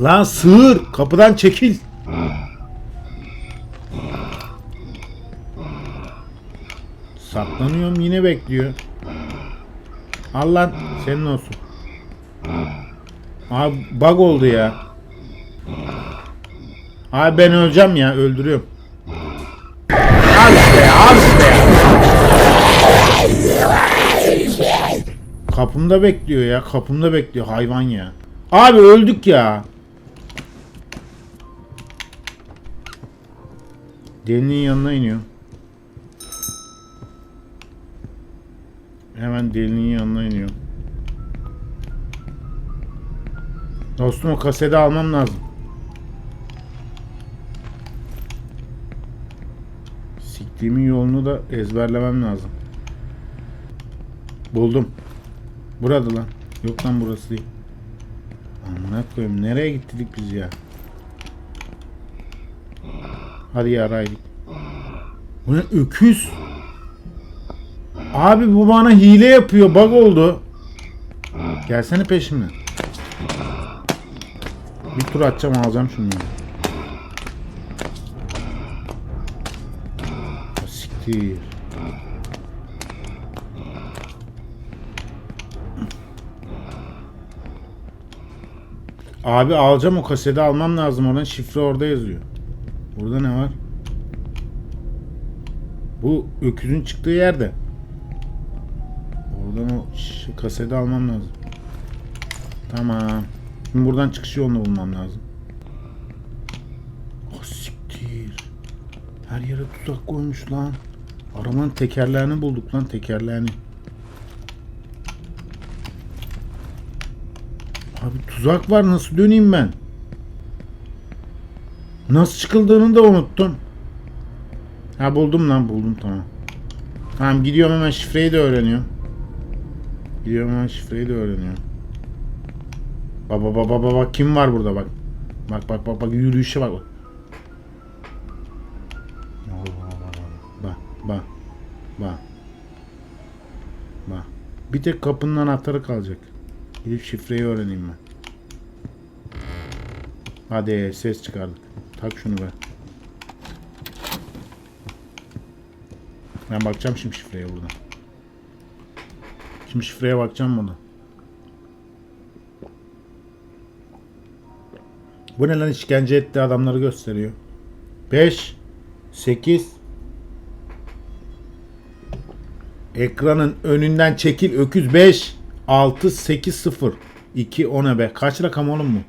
Lan sığır kapıdan çekil. Saklanıyorum yine bekliyor. Al lan senin olsun. Abi bug oldu ya. Abi ben öleceğim ya öldürüyorum. Al be. Kapımda bekliyor ya kapımda bekliyor hayvan ya. Abi öldük ya. Delinin yanına iniyor. Hemen delinin yanına iniyor. Dostum o kaseti almam lazım. Siktiğimin yolunu da ezberlemem lazım. Buldum. Burada lan. Yok lan burası değil. Amına koyayım nereye gittik biz ya? Hadi yaraydık. Bu ne öküz? Abi bu bana hile yapıyor. Bug oldu. Gelsene peşimden. Bir tur atacağım alacağım şunu. Siktir. Abi alacağım o kaseti almam lazım oradan şifre orada yazıyor. Burada ne var? Bu öküzün çıktığı yerde. Oradan o kaseti almam lazım. Tamam. Şimdi buradan çıkış yolunu bulmam lazım. Oh siktir. Her yere tuzak koymuş lan. Arabanın tekerlerini bulduk lan tekerlerini. Abi tuzak var nasıl döneyim ben? Nasıl çıkıldığını da unuttum. Ha buldum lan buldum tamam. Tamam gidiyorum hemen şifreyi de öğreniyorum. Gidiyorum hemen şifreyi de öğreniyorum. Baba baba baba kim var burada bak. Bak bak bak bak yürüyüşe bak. Bak bak bak. Bak. Bir tek kapının anahtarı kalacak. Gidip şifreyi öğreneyim ben. Hadi ses çıkardık. Tak şunu be. Ben bakacağım şimdi şifreye buradan. Şimdi şifreye bakacağım burada. Bu ne lan işkence etti adamları gösteriyor. 5 8 Ekranın önünden çekil öküz 5 6 8 0 2 10 be. Kaç rakam oğlum bu?